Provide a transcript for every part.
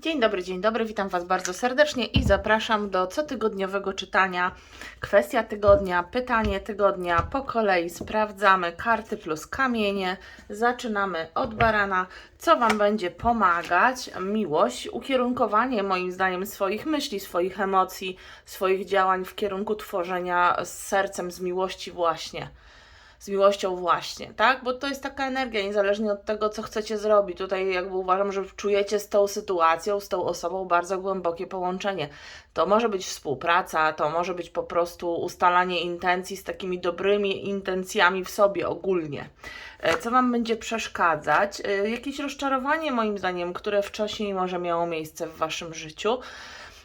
Dzień dobry, dzień dobry, witam Was bardzo serdecznie i zapraszam do cotygodniowego czytania. Kwestia tygodnia, pytanie tygodnia, po kolei sprawdzamy karty plus kamienie. Zaczynamy od barana. Co Wam będzie pomagać? Miłość, ukierunkowanie moim zdaniem swoich myśli, swoich emocji, swoich działań w kierunku tworzenia z sercem, z miłości właśnie z miłością właśnie, tak? Bo to jest taka energia, niezależnie od tego, co chcecie zrobić. Tutaj jakby uważam, że czujecie z tą sytuacją, z tą osobą bardzo głębokie połączenie. To może być współpraca, to może być po prostu ustalanie intencji z takimi dobrymi intencjami w sobie ogólnie. E, Co Wam będzie przeszkadzać? E, Jakieś rozczarowanie moim zdaniem, które wcześniej może miało miejsce w Waszym życiu.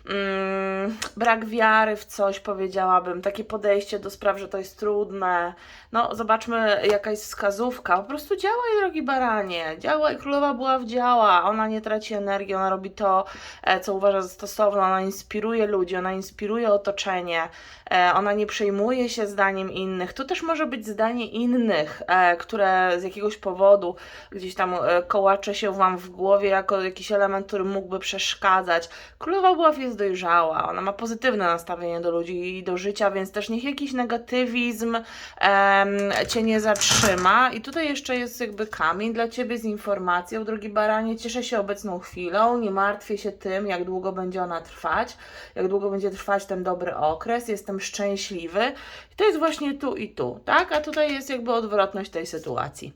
Mm, brak wiary w coś, powiedziałabym, takie podejście do spraw, że to jest trudne. No, zobaczmy, jaka jest wskazówka. Po prostu działaj, drogi baranie. Działaj, królowa była w działa. Ona nie traci energii, ona robi to, e, co uważa za stosowne. Ona inspiruje ludzi, ona inspiruje otoczenie. E, Ona nie przejmuje się zdaniem innych. To też może być zdanie innych, e, które z jakiegoś powodu gdzieś tam kołacze się Wam w głowie jako jakiś element, który mógłby przeszkadzać. Królowa Buław jest dojrzała, ona ma pozytywne nastawienie do ludzi i do życia, więc też niech jakiś negatywizm Cię nie zatrzyma. I tutaj jeszcze jest jakby kamień dla Ciebie z informacją, drogi baranie. Cieszę się obecną chwilą, nie martwię się tym, jak długo będzie ona trwać, jak długo będzie trwać ten dobry okres. Jestem szczęśliwy. I to jest właśnie tu i tu, tak? A tutaj jest jakby odwrotność tej sytuacji.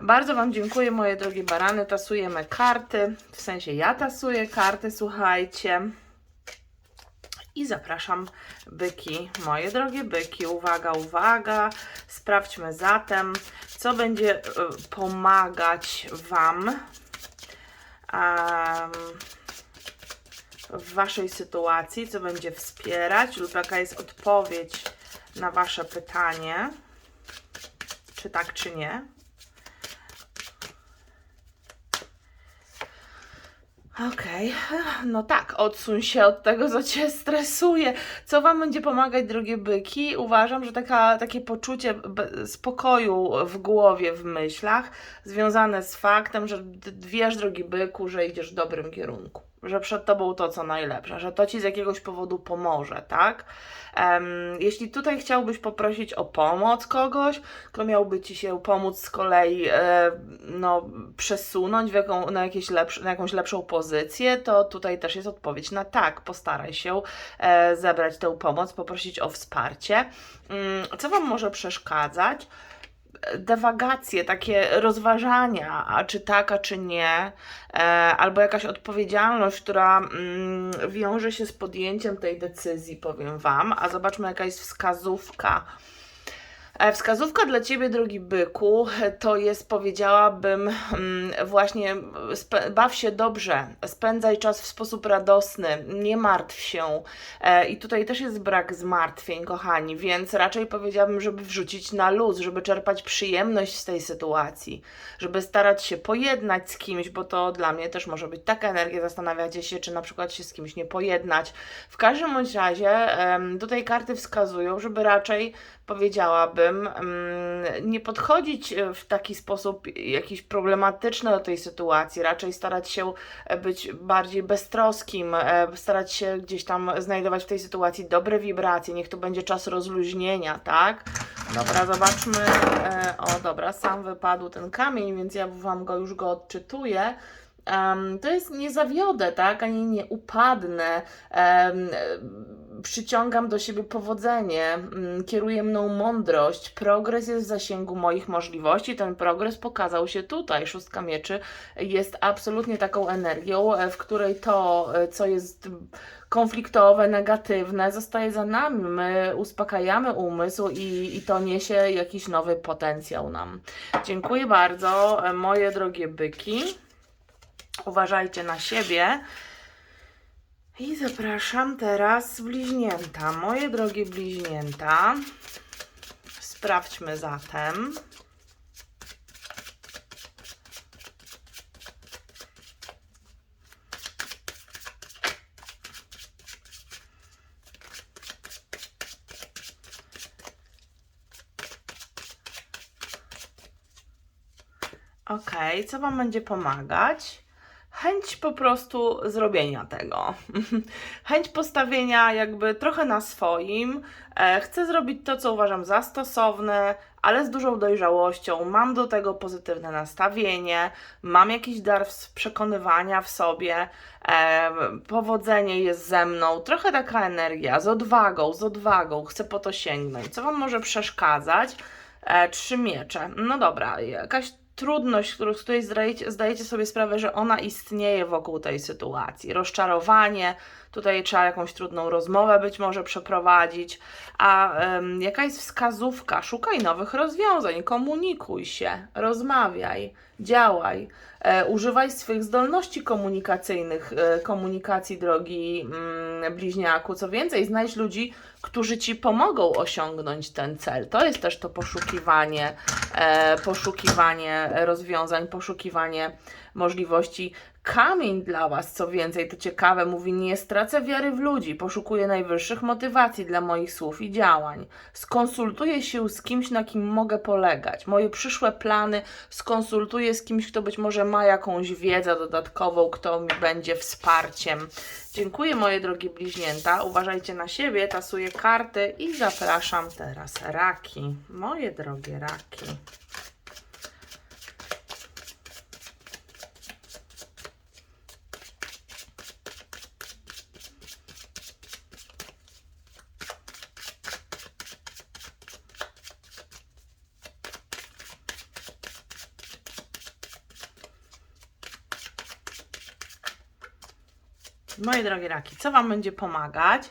Bardzo Wam dziękuję, moje drogie barany. Tasujemy karty, w sensie ja tasuję karty, słuchajcie. I zapraszam byki, moje drogie byki. Uwaga, uwaga. Sprawdźmy zatem, co będzie e, pomagać Wam w Waszej sytuacji, co będzie wspierać, lub jaka jest odpowiedź na Wasze pytanie, czy tak, czy nie. Okej, no tak, odsuń się od tego, co cię stresuje. Co wam będzie pomagać, drogie byki? Uważam, że taka, takie poczucie spokoju w głowie, w myślach, związane z faktem, że wiesz, drogi byku, że idziesz w dobrym kierunku. Że przed tobą to, co najlepsze, że to ci z jakiegoś powodu pomoże, tak? Jeśli tutaj chciałbyś poprosić o pomoc kogoś, kto miałby ci się pomóc z kolei e, no, przesunąć jaką, na, jakieś lepsze, na jakąś lepszą pozycję, to tutaj też jest odpowiedź na tak. Postaraj się e, zebrać tę pomoc, poprosić o wsparcie. Mm, Co Wam może przeszkadzać? Dewagacje, takie rozważania, a czy tak, a czy nie, e, albo jakaś odpowiedzialność, która mm, wiąże się z podjęciem tej decyzji, powiem Wam, a zobaczmy, jaka jest wskazówka. Wskazówka dla Ciebie, drogi byku, to jest, powiedziałabym, mm, właśnie baw się dobrze, spędzaj czas w sposób radosny, nie martw się. E, I tutaj też jest brak zmartwień, kochani, więc raczej powiedziałabym, żeby wrzucić na luz, żeby czerpać przyjemność z tej sytuacji, żeby starać się pojednać z kimś, bo to dla mnie też może być taka energia, zastanawiacie się, czy na przykład się z kimś nie pojednać. W każdym bądź razie tutaj karty wskazują, żeby raczej powiedziałabym, mm, nie podchodzić e, w taki sposób jakiś problematyczny do tej sytuacji, raczej starać się e, być bardziej beztroskim, e, starać się gdzieś tam znajdować w tej sytuacji dobre wibracje, niech to będzie czas rozluźnienia, tak? Dobra, zobaczmy. O, dobra, sam wypadł ten kamień, więc ja Wam go już go odczytuję. Em, to jest nie zawiodę, tak, ani nie upadnę. Em, przyciągam do siebie powodzenie, mm, kieruje mną mądrość, progres jest w zasięgu moich możliwości. Ten progres pokazał się tutaj. Szóstka mieczy jest absolutnie taką energią, e, w której to, e, co jest konfliktowe, negatywne, zostaje za nami. My uspokajamy umysł i, i to niesie jakiś nowy potencjał nam. Dziękuję bardzo, e, moje drogie byki. Uważajcie na siebie. I zapraszam teraz bliźnięta. Moje drogie bliźnięta, sprawdźmy zatem. Ok, co Wam będzie pomagać? Chęć po prostu zrobienia tego. chęć postawienia jakby trochę na swoim. E, chcę zrobić to, co uważam za stosowne, ale z dużą dojrzałością. Mam do tego pozytywne nastawienie, mam jakiś dar przekonywania w sobie. E, powodzenie jest ze mną, trochę taka energia, z odwagą, z odwagą, chcę po to sięgnąć. Co Wam może przeszkadzać? E, trzy miecze. No dobra, jakaś trudność, którą- z której zdajecie, zdajecie sobie sprawę, że ona istnieje wokół tej sytuacji. Rozczarowanie, tutaj trzeba jakąś trudną rozmowę być może przeprowadzić, a em, jaka jest wskazówka? Szukaj nowych rozwiązań, komunikuj się, rozmawiaj, działaj, e, używaj swych zdolności komunikacyjnych, e, komunikacji drogi mm, bliźniaku. Co więcej, znajdź ludzi, którzy ci pomogą osiągnąć ten cel. To jest też to poszukiwanie, e, poszukiwanie rozwiązań, poszukiwanie możliwości. Kamień dla Was, co więcej, to ciekawe, mówi: Nie stracę wiary w ludzi, poszukuję najwyższych motywacji dla moich słów i działań. Skonsultuję się z kimś, na kim mogę polegać. Moje przyszłe plany skonsultuję z kimś, kto być może ma jakąś wiedzę dodatkową, kto mi będzie wsparciem. Dziękuję, moje drogie bliźnięta. Uważajcie na siebie, tasuję karty i zapraszam teraz raki. Moje drogie raki. Moje drogie raki, co Wam będzie pomagać?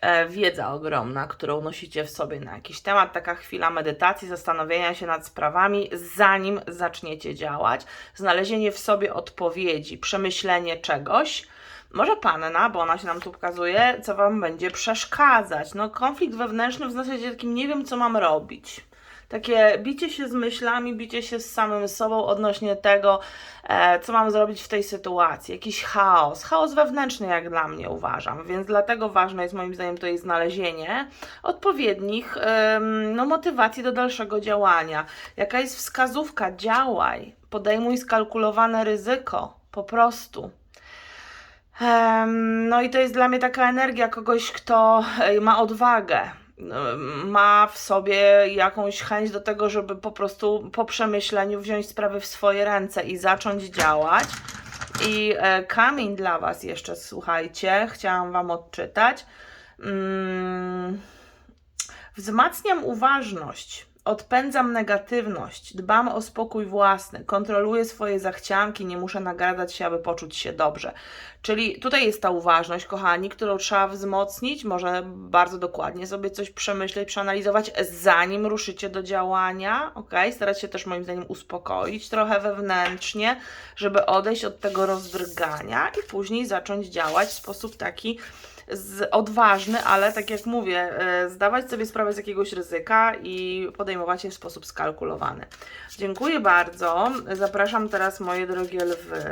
E, wiedza ogromna, którą nosicie w sobie na jakiś temat, taka chwila medytacji, zastanowienia się nad sprawami, zanim zaczniecie działać, znalezienie w sobie odpowiedzi, przemyślenie czegoś. Może panna, bo ona się nam tu pokazuje, co Wam będzie przeszkadzać. No, konflikt wewnętrzny w zasadzie takim nie wiem, co mam robić. Takie bicie się z myślami, bicie się z samym sobą odnośnie tego, e, co mam zrobić w tej sytuacji. Jakiś chaos, chaos wewnętrzny, jak dla mnie uważam. Więc dlatego ważne jest moim zdaniem tutaj znalezienie odpowiednich no, motywacji do dalszego działania. Jaka jest wskazówka? Działaj, podejmuj skalkulowane ryzyko, po prostu. No i to jest dla mnie taka energia kogoś, kto e, ma odwagę, ma w sobie jakąś chęć do tego, żeby po prostu po przemyśleniu wziąć sprawy w swoje ręce i zacząć działać. I e, kamień dla Was jeszcze, słuchajcie, chciałam Wam odczytać. Mm, Wzmacniam uważność, odpędzam negatywność, dbam o spokój własny, kontroluję swoje zachcianki, nie muszę nagradzać się, aby poczuć się dobrze. Czyli tutaj jest ta uważność, kochani, którą trzeba wzmocnić, może bardzo dokładnie sobie coś przemyśleć, przeanalizować, zanim ruszycie do działania, ok? Starać się też moim zdaniem uspokoić trochę wewnętrznie, żeby odejść od tego rozdrgania i później zacząć działać w sposób taki z, odważny, ale tak jak mówię, e, zdawać sobie sprawę z jakiegoś ryzyka i podejmować je w sposób skalkulowany. Dziękuję bardzo. Zapraszam teraz moje drogie lwy.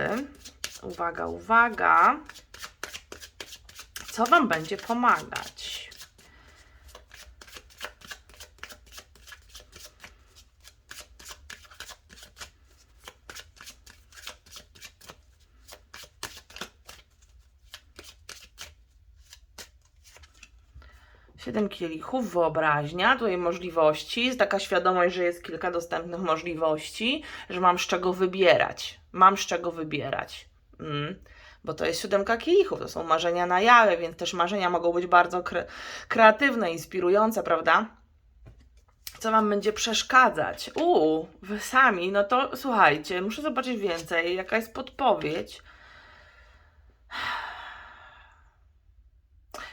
Uwaga, uwaga. Co Wam będzie pomagać? Siedem kielichów, wyobraźnia, tutaj możliwości, jest taka świadomość, że jest kilka dostępnych możliwości, że mam z czego wybierać. Mam z czego wybierać. Mm. Bo to jest siódemka kielichów, to są marzenia na jawie, więc też marzenia mogą być bardzo kre kreatywne, inspirujące, prawda? Co Wam będzie przeszkadzać? Uuu, Wy sami, no to słuchajcie, muszę zobaczyć więcej, jaka jest podpowiedź.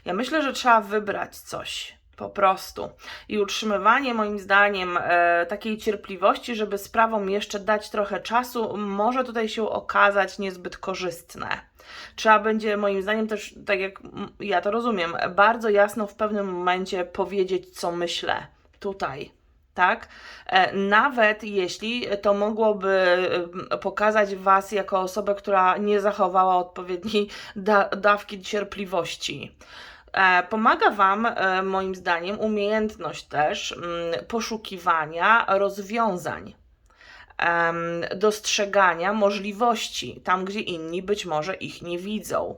Ja myślę, że trzeba wybrać coś. Po prostu. I utrzymywanie, moim zdaniem, e, takiej cierpliwości, żeby sprawom jeszcze dać trochę czasu, może tutaj się okazać niezbyt korzystne. Trzeba będzie, moim zdaniem, też, tak jak ja to rozumiem, bardzo jasno w pewnym momencie powiedzieć, co myślę tutaj. Tak? E, Nawet jeśli to mogłoby em, pokazać Was jako osobę, która nie zachowała odpowiedniej da dawki cierpliwości. E, Pomaga Wam, e, moim zdaniem, umiejętność też mm, poszukiwania rozwiązań. dostrzegania możliwości tam, gdzie inni być może ich nie widzą.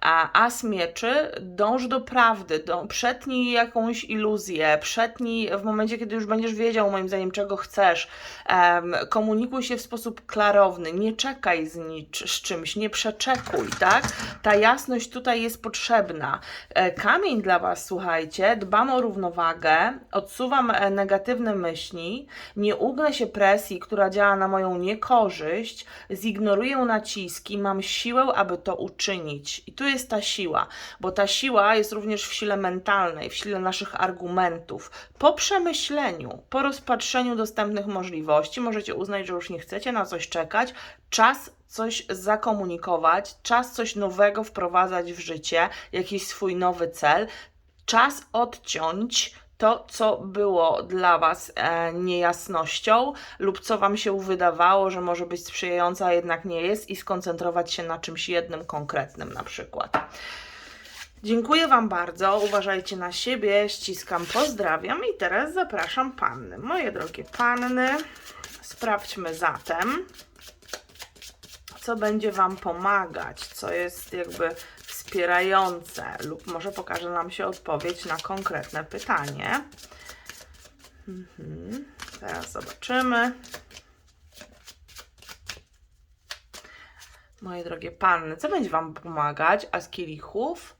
A as mieczy dąż do prawdy, do, przetnij jakąś iluzję, przetnij w momencie, kiedy już będziesz wiedział, moim zdaniem, czego chcesz. Em, komunikuj się w sposób klarowny, nie czekaj z, nic, z czymś, nie przeczekuj, tak? Ta jasność tutaj jest potrzebna. E, Kamień dla Was, słuchajcie, dbam o równowagę, odsuwam e, negatywne myśli, nie ugnę się presji, która działa na moją niekorzyść, zignoruję naciski, mam siłę, aby to uczynić. I tu jest ta siła, bo ta siła jest również w sile mentalnej, w sile naszych argumentów. Po przemyśleniu, po rozpatrzeniu dostępnych możliwości, możecie uznać, że już nie chcecie na coś czekać, czas coś zakomunikować, czas coś nowego wprowadzać w życie, jakiś swój nowy cel, czas odciąć to, co było dla Was e, niejasnością lub co Wam się wydawało, że może być sprzyjające, a jednak nie jest, i skoncentrować się na czymś jednym konkretnym na przykład. Dziękuję Wam bardzo, uważajcie na siebie, ściskam, pozdrawiam i teraz zapraszam panny. Moje drogie panny, sprawdźmy zatem, co będzie Wam pomagać, co jest jakby wspierające, lub może pokaże nam się odpowiedź na konkretne pytanie. Mhm. Teraz zobaczymy. Moje drogie panny, co będzie Wam pomagać? A z kielichów?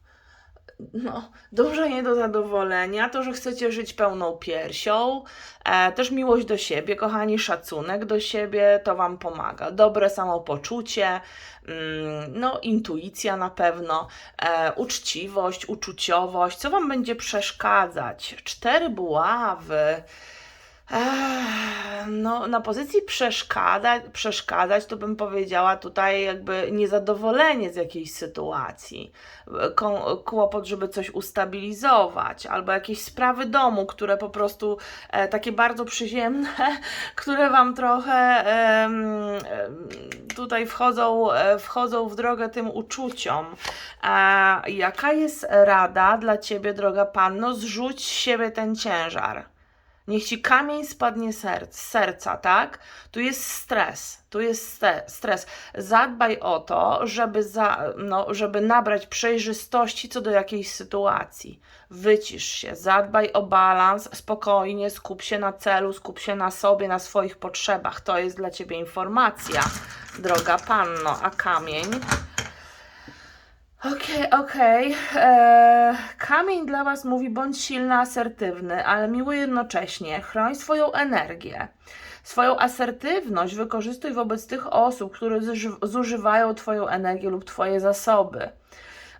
No, dążenie do zadowolenia, to, że chcecie żyć pełną piersią, e, też miłość do siebie, kochani, szacunek do siebie, to Wam pomaga. Dobre samopoczucie, mm, no, intuicja na pewno, e, uczciwość, uczuciowość, co Wam będzie przeszkadzać? Cztery buławy. No, na pozycji przeszkadać, przeszkadzać, to bym powiedziała tutaj jakby niezadowolenie z jakiejś sytuacji, kłopot, żeby coś ustabilizować, albo jakieś sprawy domu, które po prostu e, takie bardzo przyziemne, które Wam trochę em, tutaj wchodzą, e, wchodzą w drogę tym uczuciom. A jaka jest rada dla Ciebie, droga Panno? Zrzuć z siebie ten ciężar. Niech ci kamień spadnie serc, z serca, tak? Tu jest stres, tu jest stres. Zadbaj o to, żeby, za, no, żeby nabrać przejrzystości co do jakiejś sytuacji. Wycisz się, zadbaj o balans, spokojnie, skup się na celu, skup się na sobie, na swoich potrzebach. To jest dla ciebie informacja, droga panno. A kamień? Okej, okej. Eee, Kamień dla Was mówi bądź silny, asertywny, ale miły jednocześnie. Chroń swoją energię. Swoją asertywność wykorzystuj wobec tych osób, które zuży- zużywają Twoją energię lub Twoje zasoby.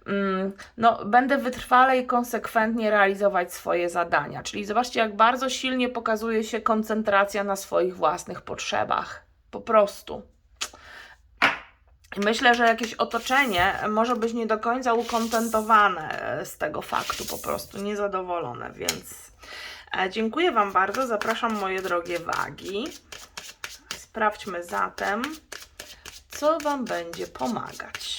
Mm, no, będę wytrwale i konsekwentnie realizować swoje zadania. Czyli zobaczcie, jak bardzo silnie pokazuje się koncentracja na swoich własnych potrzebach. Po prostu. Myślę, że jakieś otoczenie może być nie do końca ukontentowane e, z tego faktu, po prostu niezadowolone, więc e, dziękuję Wam bardzo. Zapraszam moje drogie wagi. Sprawdźmy zatem, co Wam będzie pomagać.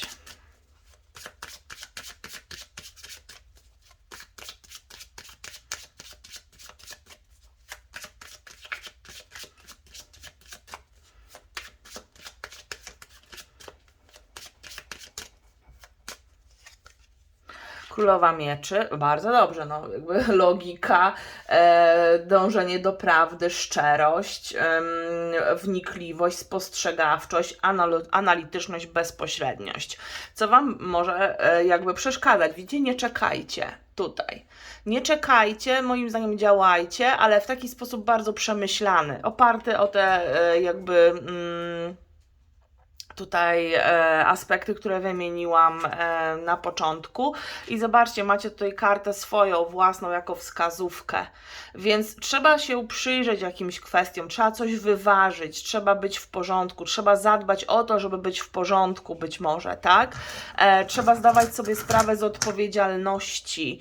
Królowa Mieczy, bardzo dobrze, no jakby logika, e, dążenie do prawdy, szczerość, em, wnikliwość, spostrzegawczość, analo- analityczność, bezpośredniość. Co Wam może e, jakby przeszkadzać? Widzicie, nie czekajcie tutaj. Nie czekajcie, moim zdaniem działajcie, ale w taki sposób bardzo przemyślany, oparty o te e, jakby... Mm, tutaj e, aspekty, które wymieniłam e, na początku. I zobaczcie, macie tutaj kartę swoją, własną, jako wskazówkę. Więc trzeba się przyjrzeć jakimś kwestiom, trzeba coś wyważyć, trzeba być w porządku, trzeba zadbać o to, żeby być w porządku, być może, tak? E, trzeba zdawać sobie sprawę z odpowiedzialności.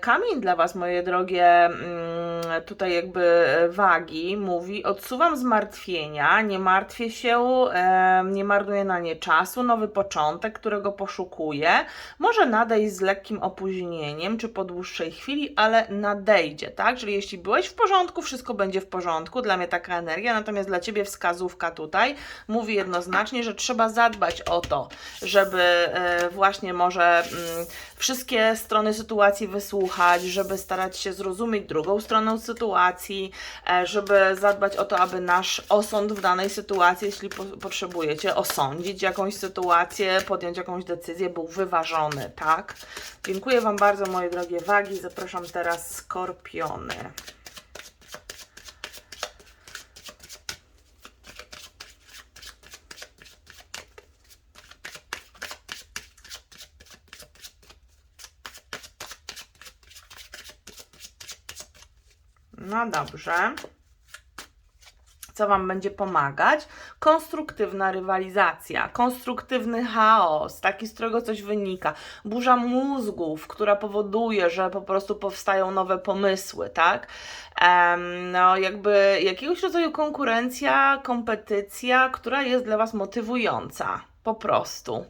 Kamień dla Was, moje drogie, mm, tutaj jakby wagi, mówi: odsuwam zmartwienia, nie martwię się, nie martwię marnuje na nie czasu, nowy początek, którego poszukuje, może nadejść z lekkim opóźnieniem czy po dłuższej chwili, ale nadejdzie, tak? Czyli jeśli byłeś w porządku, wszystko będzie w porządku, dla mnie taka energia, natomiast dla Ciebie wskazówka tutaj mówi jednoznacznie, że trzeba zadbać o to, żeby e, właśnie może mm, wszystkie strony sytuacji wysłuchać, żeby starać się zrozumieć drugą stronę sytuacji, e, żeby zadbać o to, aby nasz osąd w danej sytuacji, jeśli po, potrzebujecie osądzić jakąś sytuację, podjąć jakąś decyzję, był wyważony, tak? Dziękuję Wam bardzo, moje drogie wagi. Zapraszam teraz skorpiony. No dobrze. Co Wam będzie pomagać? Konstruktywna rywalizacja, konstruktywny chaos, taki, z którego coś wynika, burza mózgów, która powoduje, że po prostu powstają nowe pomysły, tak? Em, no, jakby jakiegoś rodzaju konkurencja, kompetycja, która jest dla Was motywująca, po prostu.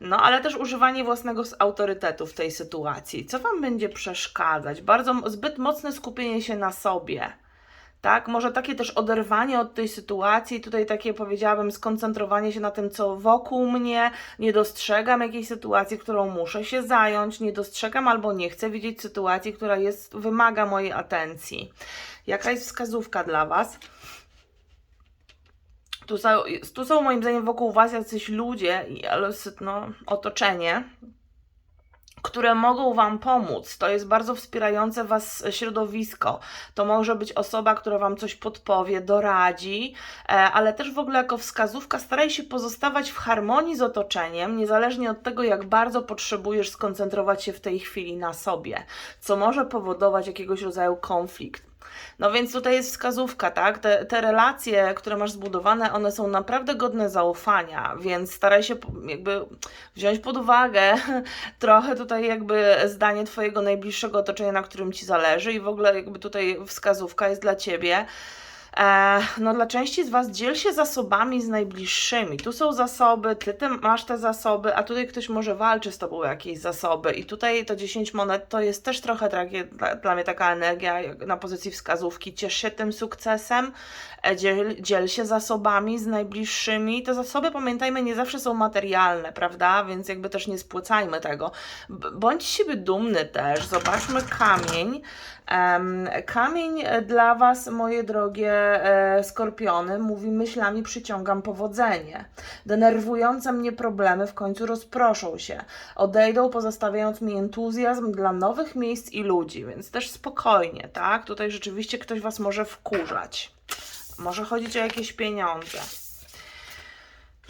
No, ale też używanie własnego autorytetu w tej sytuacji. Co Wam będzie przeszkadzać? Bardzo zbyt mocne skupienie się na sobie. Tak, może takie też oderwanie od tej sytuacji, tutaj takie powiedziałabym, skoncentrowanie się na tym, co wokół mnie, nie dostrzegam jakiejś sytuacji, którą muszę się zająć, nie dostrzegam albo nie chcę widzieć sytuacji, która jest, wymaga mojej atencji. Jaka jest wskazówka dla Was? Tu są, tu są moim zdaniem wokół Was jacyś ludzie, ale no, otoczenie, które mogą Wam pomóc. To jest bardzo wspierające Was środowisko. To może być osoba, która Wam coś podpowie, doradzi, e, ale też w ogóle jako wskazówka staraj się pozostawać w harmonii z otoczeniem, niezależnie od tego, jak bardzo potrzebujesz skoncentrować się w tej chwili na sobie, co może powodować jakiegoś rodzaju konflikt. No więc tutaj jest wskazówka, tak? Te, te relacje, które masz zbudowane, one są naprawdę godne zaufania, więc staraj się jakby wziąć pod uwagę trochę tutaj jakby zdanie Twojego najbliższego otoczenia, na którym Ci zależy i w ogóle jakby tutaj wskazówka jest dla Ciebie. E, no dla części z Was dziel się zasobami z najbliższymi. Tu są zasoby, Ty, ty masz te zasoby, a tutaj ktoś może walczy z Tobą o jakieś zasoby i tutaj to 10 monet to jest też trochę takie, dla, dla mnie taka energia na pozycji wskazówki. Ciesz się tym sukcesem, e, dziel, dziel się zasobami z najbliższymi. Te zasoby, pamiętajmy, nie zawsze są materialne, prawda? Więc jakby też nie spłycajmy tego. Bądź siebie dumny też. Zobaczmy kamień. Kamień e, dla Was, moje drogie e, skorpiony, mówi: Myślami przyciągam powodzenie. Denerwujące mnie problemy w końcu rozproszą się. Odejdą, pozostawiając mi entuzjazm dla nowych miejsc i ludzi, więc też spokojnie, tak? Tutaj rzeczywiście ktoś Was może wkurzać. Może chodzić o jakieś pieniądze.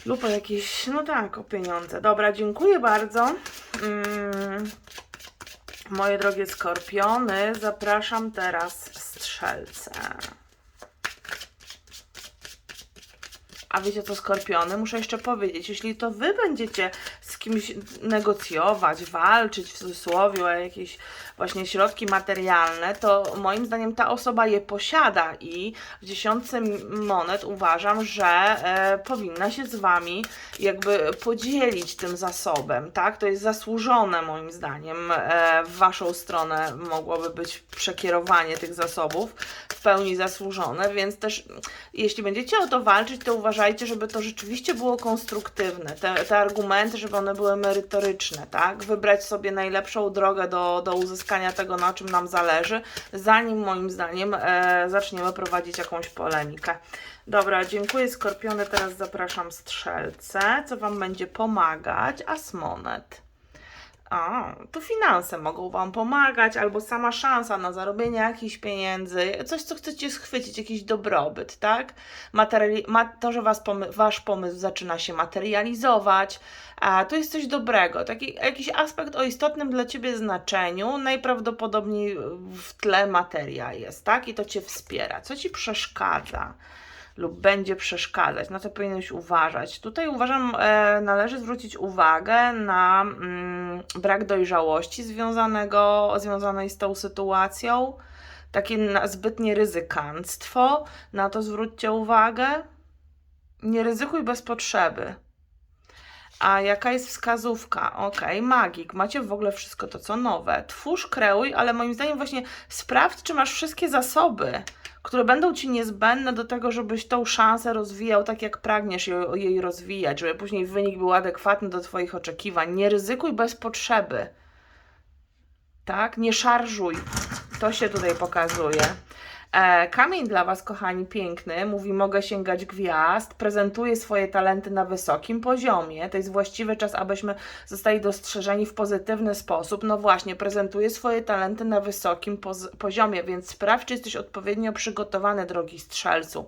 Lub o jakieś, no tak, o pieniądze. Dobra, dziękuję bardzo. Mm. Moje drogie skorpiony, zapraszam teraz strzelce. A wiecie co, skorpiony? Muszę jeszcze powiedzieć, jeśli to wy będziecie z kimś negocjować, walczyć w cudzysłowie o jakieś właśnie środki materialne, to moim zdaniem ta osoba je posiada i w dziesiątce monet uważam, że e, powinna się z wami jakby podzielić tym zasobem, tak? To jest zasłużone moim zdaniem. E, w waszą stronę mogłoby być przekierowanie tych zasobów pełni zasłużone, więc też jeśli będziecie o to walczyć, to uważajcie, żeby to rzeczywiście było konstruktywne. Te, te argumenty, żeby one były merytoryczne, tak? Wybrać sobie najlepszą drogę do, do uzyskania tego, na czym nam zależy, zanim moim zdaniem e, zaczniemy prowadzić jakąś polemikę. Dobra, dziękuję Skorpiony, teraz zapraszam Strzelce, co Wam będzie pomagać, Asmonet. A, to finanse mogą Wam pomagać, albo sama szansa na zarobienie jakichś pieniędzy, coś, co chcecie schwycić, jakiś dobrobyt, tak? Materiali- ma- to, że was pomy- Wasz pomysł zaczyna się materializować, a to jest coś dobrego, taki jakiś aspekt o istotnym dla Ciebie znaczeniu, najprawdopodobniej w tle materia jest, tak? I to Cię wspiera. Co Ci przeszkadza? Lub będzie przeszkadzać, na co powinieneś uważać. Tutaj uważam, e, należy zwrócić uwagę na mm, brak dojrzałości związanego, związanej z tą sytuacją, takie zbytnie ryzykanstwo, na to zwróćcie uwagę. Nie ryzykuj bez potrzeby. A jaka jest wskazówka? Okej, magik. Macie w ogóle wszystko to, co nowe. Twórz, kreuj, ale moim zdaniem właśnie sprawdź, czy masz wszystkie zasoby, które będą Ci niezbędne do tego, żebyś tą szansę rozwijał tak, jak pragniesz jej, jej rozwijać, żeby później wynik był adekwatny do Twoich oczekiwań. Nie ryzykuj bez potrzeby. Tak? Nie szarżuj. To się tutaj pokazuje. E, kamień dla Was, kochani, piękny, mówi: Mogę sięgać gwiazd, prezentuje swoje talenty na wysokim poziomie. To jest właściwy czas, abyśmy zostali dostrzeżeni w pozytywny sposób. No właśnie, prezentuje swoje talenty na wysokim poz- poziomie, więc sprawdź, czy jesteś odpowiednio przygotowany, drogi strzelcu.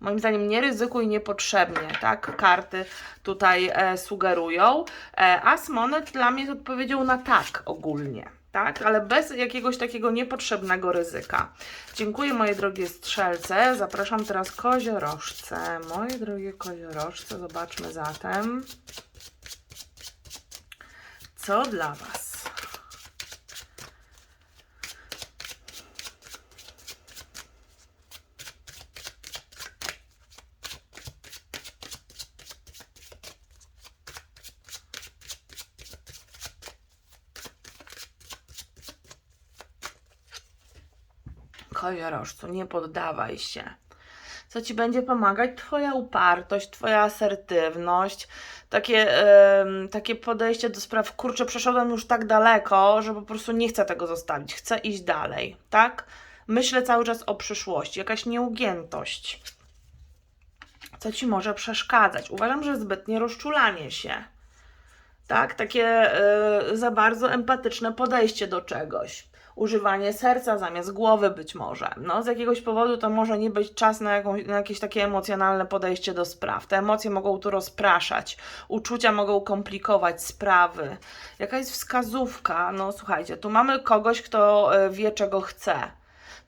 Moim zdaniem nie ryzykuj niepotrzebnie, tak? Karty tutaj e, sugerują. E, As monet dla mnie jest odpowiedzią na tak ogólnie tak? Ale bez jakiegoś takiego niepotrzebnego ryzyka. Dziękuję moje drogie strzelce. Zapraszam teraz koziorożce. Moje drogie koziorożce, zobaczmy zatem, co dla Was. Koziorożcu, nie poddawaj się. Co ci będzie pomagać? Twoja upartość, twoja asertywność, takie, em, takie podejście do spraw. Kurczę, przeszedłem już tak daleko, że po prostu nie chcę tego zostawić. Chcę iść dalej, tak? Myślę cały czas o przyszłości, jakaś nieugiętość. Co ci może przeszkadzać? Uważam, że zbytnie rozczulanie się. Tak, takie y, za bardzo empatyczne podejście do czegoś używanie serca zamiast głowy być może. No, z jakiegoś powodu to może nie być czas na, jakąś, na jakieś takie emocjonalne podejście do spraw. Te emocje mogą tu rozpraszać, uczucia mogą komplikować sprawy. Jaka jest wskazówka? No słuchajcie, tu mamy kogoś, kto e, wie, czego chce.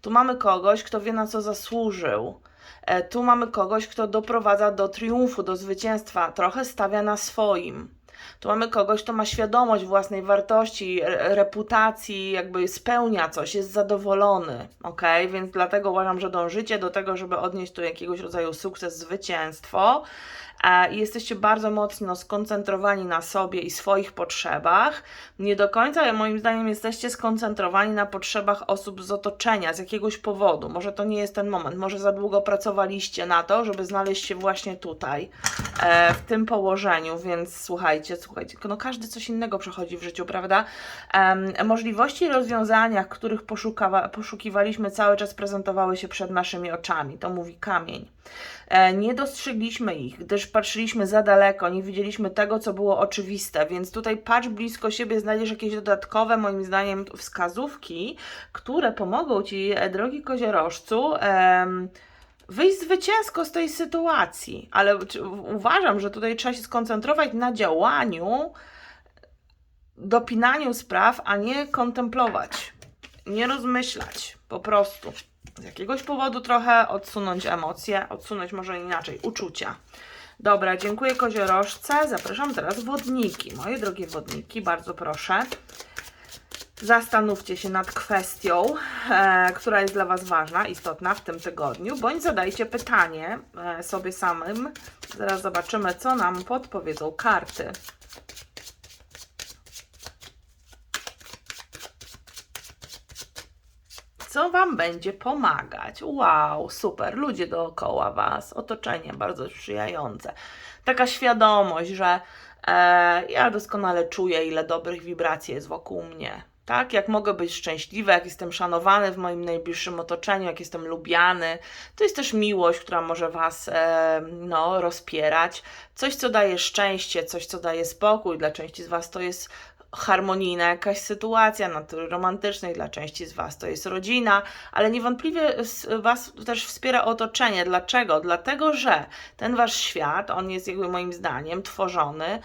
Tu mamy kogoś, kto wie, na co zasłużył. E, Tu mamy kogoś, kto doprowadza do triumfu, do zwycięstwa, trochę stawia na swoim. Tu mamy kogoś, kto ma świadomość własnej wartości, re- reputacji, jakby spełnia coś, jest zadowolony, ok? Więc dlatego uważam, że dążycie do tego, żeby odnieść tu jakiegoś rodzaju sukces, zwycięstwo. I jesteście bardzo mocno skoncentrowani na sobie i swoich potrzebach. Nie do końca, moim zdaniem, jesteście skoncentrowani na potrzebach osób z otoczenia z jakiegoś powodu. Może to nie jest ten moment, może za długo pracowaliście na to, żeby znaleźć się właśnie tutaj, e, w tym położeniu, więc słuchajcie, słuchajcie, no każdy coś innego przechodzi w życiu, prawda? Możliwości rozwiązania, których poszukiwaliśmy, cały czas prezentowały się przed naszymi oczami. To mówi kamień. E, nie dostrzegliśmy ich, gdyż patrzyliśmy za daleko, nie widzieliśmy tego, co było oczywiste, więc tutaj patrz blisko siebie, znajdziesz jakieś dodatkowe, moim zdaniem, wskazówki, które pomogą Ci, e, drogi koziorożcu, wyjść zwycięsko z tej sytuacji. Ale uważam, że tutaj trzeba się skoncentrować na działaniu, dopinaniu spraw, a nie kontemplować, nie rozmyślać, po prostu. Z jakiegoś powodu trochę odsunąć emocje, odsunąć może inaczej, uczucia. Dobra, dziękuję koziorożce. Zapraszam teraz wodniki. Moje drogie wodniki, bardzo proszę. Zastanówcie się nad kwestią, e, która jest dla Was ważna, istotna w tym tygodniu, bądź zadajcie pytanie e, sobie samym. Zaraz zobaczymy, co nam podpowiedzą karty. Co Wam będzie pomagać? Wow, super, ludzie dookoła Was, otoczenie bardzo sprzyjające. Taka świadomość, że e, ja doskonale czuję, ile dobrych wibracji jest wokół mnie. Tak, jak mogę być szczęśliwa, jak jestem szanowany w moim najbliższym otoczeniu, jak jestem lubiany. To jest też miłość, która może Was e, no, rozpierać. Coś, co daje szczęście, coś, co daje spokój. Dla części z Was to jest harmonijna jakaś sytuacja natury romantycznej, dla części z Was to jest rodzina, ale niewątpliwie Was też wspiera otoczenie. Dlaczego? Dlatego, że ten Wasz świat, on jest jakby moim zdaniem tworzony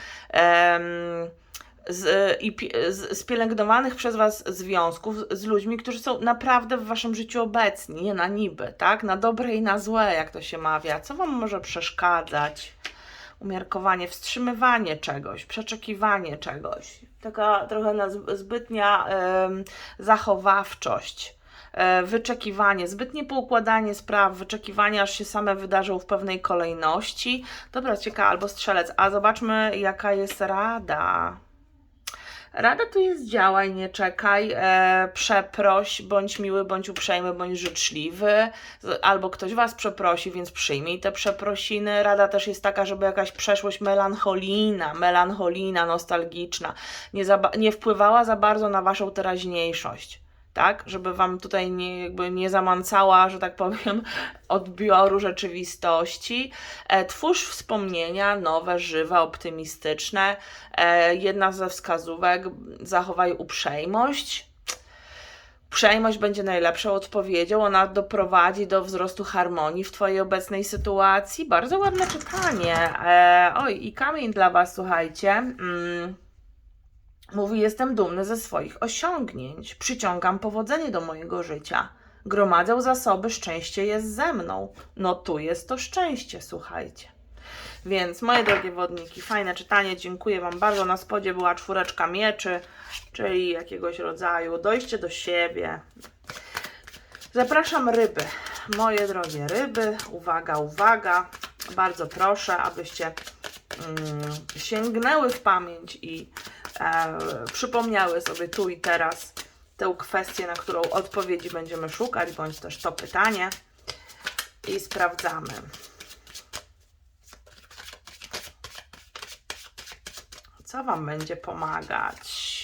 z, i z, z pielęgnowanych przez Was związków z ludźmi, którzy są naprawdę w Waszym życiu obecni, nie na niby, tak? Na dobre i na złe, jak to się mawia. Co Wam może przeszkadzać? umiarkowanie, wstrzymywanie czegoś, przeczekiwanie czegoś. Taka trochę na zbytnia zachowawczość. e, wyczekiwanie, zbytnie poukładanie spraw, wyczekiwanie, aż się same wydarzą w pewnej kolejności. Dobra, ciekawe, albo strzelec. A zobaczmy, jaka jest rada. Rada tu jest działaj, nie czekaj, e, przeproś, bądź miły, bądź uprzejmy, bądź życzliwy, albo ktoś Was przeprosi, więc przyjmij te przeprosiny. Rada też jest taka, żeby jakaś przeszłość melancholijna, melancholijna, nostalgiczna, nie, za, nie wpływała za bardzo na Waszą teraźniejszość. Tak, żeby wam tutaj nie, jakby nie zamącała, że tak powiem, odbioru rzeczywistości. E, twórz wspomnienia nowe, żywe, optymistyczne. E, jedna ze wskazówek, zachowaj uprzejmość. Uprzejmość będzie najlepszą odpowiedzią, ona doprowadzi do wzrostu harmonii w Twojej obecnej sytuacji. Bardzo ładne czytanie. E, oj, i kamień dla Was, słuchajcie. Mm. Mówi: Jestem dumny ze swoich osiągnięć, przyciągam powodzenie do mojego życia. Gromadzę zasoby, szczęście jest ze mną. No tu jest to szczęście, słuchajcie. Więc moje drogie wodniki, fajne czytanie, dziękuję Wam bardzo. Na spodzie była czwóreczka mieczy, czyli jakiegoś rodzaju dojście do siebie. Zapraszam ryby, moje drogie ryby. Uwaga, uwaga. Bardzo proszę, abyście mm, sięgnęły w pamięć i e, przypomniały sobie tu i teraz tę kwestię, na którą odpowiedzi będziemy szukać, bądź też to pytanie. I sprawdzamy. Co Wam będzie pomagać?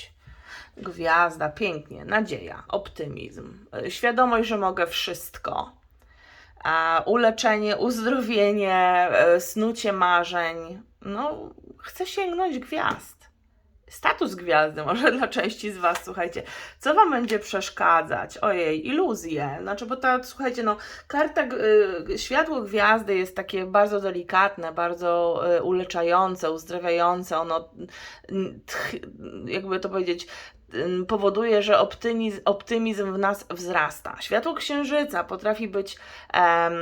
Gwiazda, pięknie, nadzieja, optymizm, świadomość, że mogę wszystko. Uleczenie, uzdrowienie, y, snucie marzeń. No, chcę sięgnąć gwiazd. Status gwiazdy, może dla części z Was, słuchajcie, co Wam będzie przeszkadzać? Ojej, iluzje. Znaczy, bo ta, słuchajcie, no, karta, y, światło gwiazdy jest takie bardzo delikatne, bardzo y, uleczające, uzdrawiające. Ono, tch, jakby to powiedzieć, powoduje, że optymizm, optymizm w nas wzrasta. Światło księżyca potrafi być. em,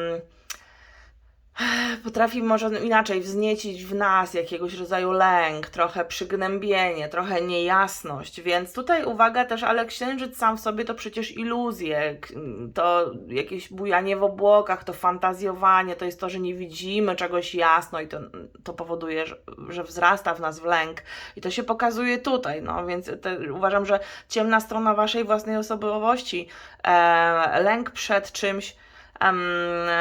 potrafi może inaczej wzniecić w nas jakiegoś rodzaju lęk, trochę przygnębienie, trochę niejasność, więc tutaj uwaga też, ale księżyc sam w sobie to przecież iluzje, to jakieś bujanie w obłokach, to fantazjowanie, to jest to, że nie widzimy czegoś jasno i to, to powoduje, że, że wzrasta w nas w lęk. I to się pokazuje tutaj, no więc te, uważam, że ciemna strona waszej własnej osobowości, e, lęk przed czymś,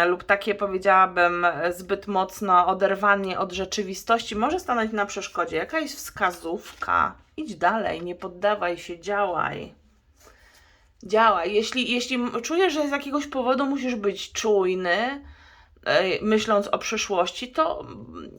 lub takie powiedziałabym zbyt mocno oderwanie od rzeczywistości może stanąć na przeszkodzie. Jaka jest wskazówka? Idź dalej, nie poddawaj się, działaj. Działaj. Jeśli, jeśli czujesz, że z jakiegoś powodu musisz być czujny, e, myśląc o przyszłości, to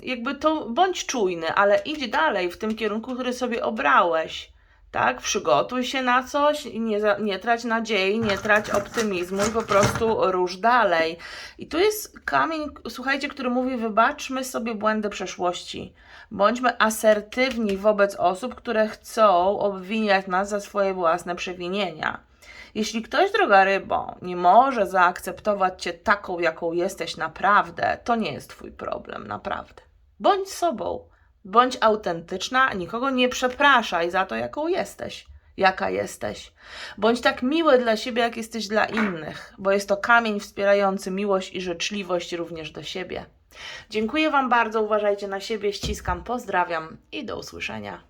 jakby to bądź czujny, ale idź dalej w tym kierunku, który sobie obrałeś. Tak, przygotuj się na coś, nie, nie trać nadziei, nie trać optymizmu i po prostu rusz dalej. I tu jest kamień, słuchajcie, który mówi: wybaczmy sobie błędy przeszłości. Bądźmy asertywni wobec osób, które chcą obwiniać nas za swoje własne przewinienia. Jeśli ktoś, droga rybo, nie może zaakceptować cię taką, jaką jesteś naprawdę, to nie jest twój problem, naprawdę. Bądź sobą, bądź autentyczna, nikogo nie przepraszaj za to, jaką jesteś, jaka jesteś. Bądź tak miły dla siebie, jak jesteś dla innych, bo jest to kamień wspierający miłość i życzliwość również do siebie. Dziękuję Wam bardzo, uważajcie na siebie, ściskam, pozdrawiam i do usłyszenia.